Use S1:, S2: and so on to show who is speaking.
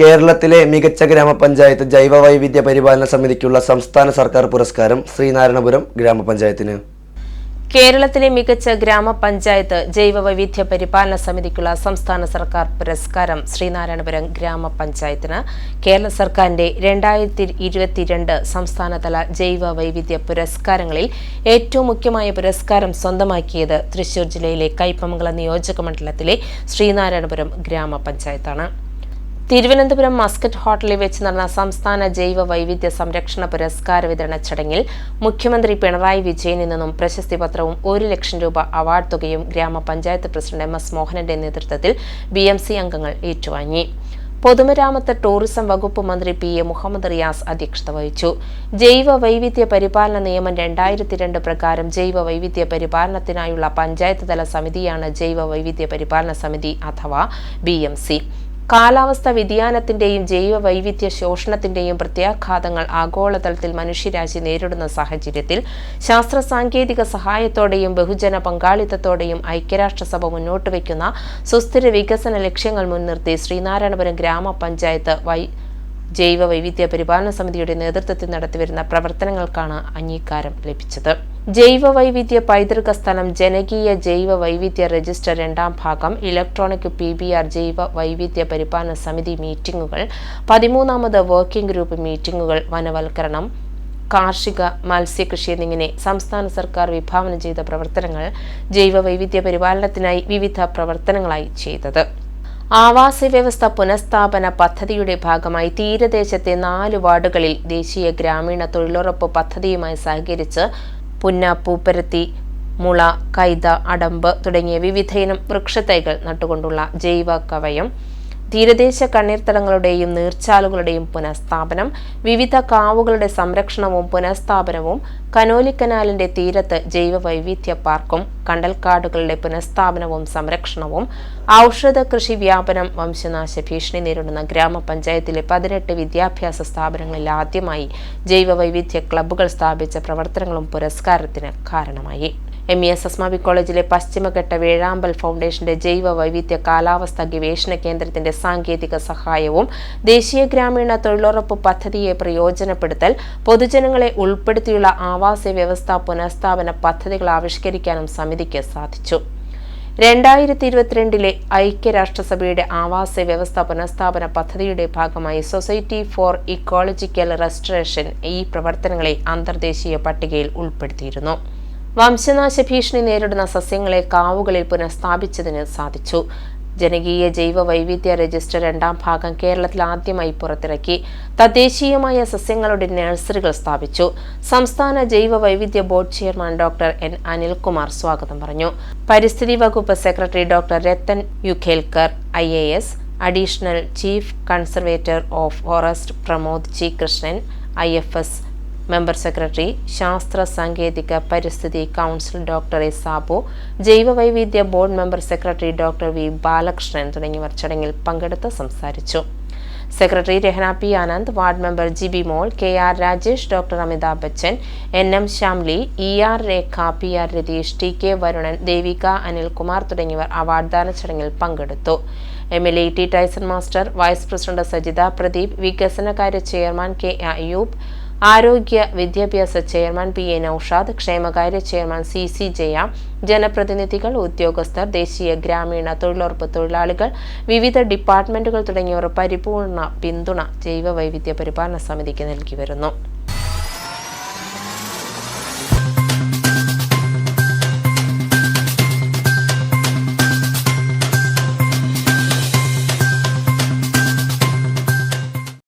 S1: കേരളത്തിലെ മികച്ച ഗ്രാമപഞ്ചായത്ത് ജൈവ വൈവിധ്യ പരിപാലന സമിതിക്കുള്ള സംസ്ഥാന സർക്കാർ പുരസ്കാരം ശ്രീനാരായണപുരം ഗ്രാമപഞ്ചായത്തിന്.
S2: കേരളത്തിലെ മികച്ച ഗ്രാമപഞ്ചായത്ത് ജൈവ വൈവിധ്യ പരിപാലന സമിതിക്കുള്ള സംസ്ഥാന സർക്കാർ പുരസ്കാരം ശ്രീനാരായണപുരം ഗ്രാമപഞ്ചായത്തിന്. കേരള സർക്കാരിന്റെ രണ്ടായിരത്തി ഇരുപത്തിരണ്ട് സംസ്ഥാനതല ജൈവ വൈവിധ്യ പുരസ്കാരങ്ങളിൽ ഏറ്റവും മുഖ്യമായ പുരസ്കാരം സ്വന്തമാക്കിയത് തൃശൂർ ജില്ലയിലെ കൈപ്പമംഗലം നിയോജക മണ്ഡലത്തിലെ ശ്രീനാരായണപുരം ഗ്രാമപഞ്ചായത്താണ്. തിരുവനന്തപുരം മസ്കറ്റ് ഹോട്ടലിൽ വെച്ച് നടന്ന സംസ്ഥാന ജൈവ വൈവിധ്യ സംരക്ഷണ പുരസ്കാര വിതരണ ചടങ്ങിൽ മുഖ്യമന്ത്രി പിണറായി വിജയനിൽ നിന്നും പ്രശസ്തി പത്രവും ഒരു ലക്ഷം രൂപ അവാർഡ് തുകയും ഗ്രാമപഞ്ചായത്ത് പ്രസിഡന്റ് എം എസ് മോഹനന്റെ നേതൃത്വത്തിൽ ബി എം സി അംഗങ്ങൾ ഏറ്റുവാങ്ങി. പൊതുമരാമത്ത് ടൂറിസം വകുപ്പ് മന്ത്രി പി എ മുഹമ്മദ് റിയാസ് അധ്യക്ഷത വഹിച്ചു. ജൈവ വൈവിധ്യ പരിപാലന നിയമം രണ്ടായിരത്തി രണ്ട് പ്രകാരം ജൈവ വൈവിധ്യ പരിപാലനത്തിനായുള്ള പഞ്ചായത്ത് തല സമിതിയാണ് ജൈവ വൈവിധ്യ പരിപാലന സമിതി അഥവാ ബി എം സി. കാലാവസ്ഥ വ്യതിയാനത്തിന്റെയും ജൈവ വൈവിധ്യ ശോഷണത്തിന്റെയും പ്രത്യാഘാതങ്ങൾ ആഗോളതലത്തിൽ മനുഷ്യരാശി നേരിടുന്ന സാഹചര്യത്തിൽ ശാസ്ത്ര സാങ്കേതിക സഹായത്തോടെയും ബഹുജന പങ്കാളിത്തത്തോടെയും ഐക്യരാഷ്ട്രസഭ മുന്നോട്ട് വയ്ക്കുന്ന സുസ്ഥിര വികസന ലക്ഷ്യങ്ങൾ മുൻനിർത്തി ശ്രീനാരായണപുരം ഗ്രാമപഞ്ചായത്ത് വൈ ജൈവ വൈവിധ്യ പരിപാലന സമിതിയുടെ നേതൃത്വത്തിൽ നടത്തിവരുന്ന പ്രവർത്തനങ്ങൾക്കാണ് അംഗീകാരം ലഭിച്ചത്. ജൈവ വൈവിധ്യ പൈതൃക സ്ഥലം ജനകീയ ജൈവ വൈവിധ്യ രജിസ്റ്റർ രണ്ടാം ഭാഗം ഇലക്ട്രോണിക് പി ബി ആർ ജൈവ വൈവിധ്യ പരിപാലന സമിതി മീറ്റിംഗുകൾ പതിമൂന്നാമത് വർക്കിംഗ് ഗ്രൂപ്പ് മീറ്റിംഗുകൾ വനവൽക്കരണം കാർഷിക മത്സ്യകൃഷി എന്നിങ്ങനെ സംസ്ഥാന സർക്കാർ വിഭാവനം ചെയ്ത പ്രവർത്തനങ്ങൾ ജൈവ വൈവിധ്യ പരിപാലനത്തിനായി വിവിധ പ്രവർത്തനങ്ങളായി ചെയ്തത്. ആവാസ വ്യവസ്ഥ പുനഃസ്ഥാപന പദ്ധതിയുടെ ഭാഗമായി തീരദേശത്തെ നാല് വാർഡുകളിൽ ദേശീയ ഗ്രാമീണ തൊഴിലുറപ്പ് പദ്ധതിയുമായി സഹകരിച്ച് പുന്ന പൂപ്പരത്തി മുള കൈത അടമ്പ് തുടങ്ങിയ വിവിധയിനം വൃക്ഷത്തൈകൾ നട്ടുകൊണ്ടുള്ള ജൈവ കവയം. തീരദേശ കണ്ണീർത്തടങ്ങളുടെയും നീർച്ചാലുകളുടെയും പുനഃസ്ഥാപനം വിവിധ കാവുകളുടെ സംരക്ഷണവും പുനഃസ്ഥാപനവും കനോലിക്കനാലിന്റെ തീരത്ത് ജൈവ വൈവിധ്യ പാർക്കും കണ്ടൽക്കാടുകളുടെ പുനഃസ്ഥാപനവും സംരക്ഷണവും ഔഷധ കൃഷി വ്യാപനം വംശനാശ ഭീഷണി നേരിടുന്ന ഗ്രാമപഞ്ചായത്തിലെ പതിനെട്ട് വിദ്യാഭ്യാസ സ്ഥാപനങ്ങളിൽ ആദ്യമായി ജൈവ വൈവിധ്യ ക്ലബ്ബുകൾ സ്ഥാപിച്ച പ്രവർത്തനങ്ങളും പുരസ്കാരത്തിന് കാരണമായി. എം ഇ എസ് എസ് മാവി കോളേജിലെ പശ്ചിമഘട്ട വേഴാമ്പൽ ഫൗണ്ടേഷന്റെ ജൈവ വൈവിധ്യ കാലാവസ്ഥ ഗവേഷണ കേന്ദ്രത്തിന്റെ സാങ്കേതിക സഹായവും ദേശീയ ഗ്രാമീണ തൊഴിലുറപ്പ് പദ്ധതിയെ പ്രയോജനപ്പെടുത്തൽ പൊതുജനങ്ങളെ ഉൾപ്പെടുത്തിയുള്ള ആവാസ വ്യവസ്ഥ പുനഃസ്ഥാപന പദ്ധതികൾ ആവിഷ്കരിക്കാനും സമിതിക്ക് സാധിച്ചു. രണ്ടായിരത്തി ഇരുപത്തിരണ്ടിലെ ഐക്യരാഷ്ട്രസഭയുടെ ആവാസ വ്യവസ്ഥ പുനഃസ്ഥാപന പദ്ധതിയുടെ ഭാഗമായി സൊസൈറ്റി ഫോർ ഇക്കോളജിക്കൽ റെസ്റ്ററേഷൻ ഈ പ്രവർത്തനങ്ങളെ അന്തർദേശീയ പട്ടികയിൽ ഉൾപ്പെടുത്തിയിരുന്നു. വംശനാശ ഭീഷണി നേരിടുന്ന സസ്യങ്ങളെ കാവുകളിൽ പുനഃസ്ഥാപിച്ചതിന് സാധിച്ചു. ജനകീയ ജൈവ വൈവിധ്യ രജിസ്റ്റർ രണ്ടാം ഭാഗം കേരളത്തിൽ ആദ്യമായി പുറത്തിറക്കി. തദ്ദേശീയമായ സസ്യങ്ങളുടെ നഴ്സറികൾ സ്ഥാപിച്ചു. സംസ്ഥാന ജൈവ വൈവിധ്യ board chairman doctor N Anilkumar സ്വാഗതം പറഞ്ഞു. പരിസ്ഥിതി വകുപ്പ് secretary doctor Ratan യുഖേൽക്കർ I A S additional chief conservator of forest Pramod G Krishnan I F S member secretary ശാസ്ത്ര സാങ്കേതിക പരിസ്ഥിതി council doctor A Sabu ജൈവവൈവിധ്യ board member secretary doctor V Balakrishnan തുടങ്ങിയവർ ചടങ്ങിൽ പങ്കെടുത്ത് സംസാരിച്ചു. Secretary Rahana P Anand ward member G B മോൾ K R Rajesh doctor Amitabh Bachchan N M Shyamli E R Rekha P R Ratheesh T K Varunan Devika Anilkumar തുടങ്ങിയവർ അവാർഡ്ദാന ചടങ്ങിൽ പങ്കെടുത്തു. M L A T Tyson master vice president Sajitha Pradeep വികസനകാര്യ chairman K Ayub ആരോഗ്യ വിദ്യാഭ്യാസ chairman P A Naushad ക്ഷേമകാര്യ chairman C C Jaya ജനപ്രതിനിധികൾ ഉദ്യോഗസ്ഥർ ദേശീയ ഗ്രാമീണ തൊഴിലുറപ്പ് തൊഴിലാളികൾ വിവിധ ഡിപ്പാർട്ട്മെന്റുകൾ തുടങ്ങിയവർ പരിപൂർണ പിന്തുണ ജൈവ വൈവിധ്യ പരിപാലന സമിതിക്ക് നൽകി വരുന്നു.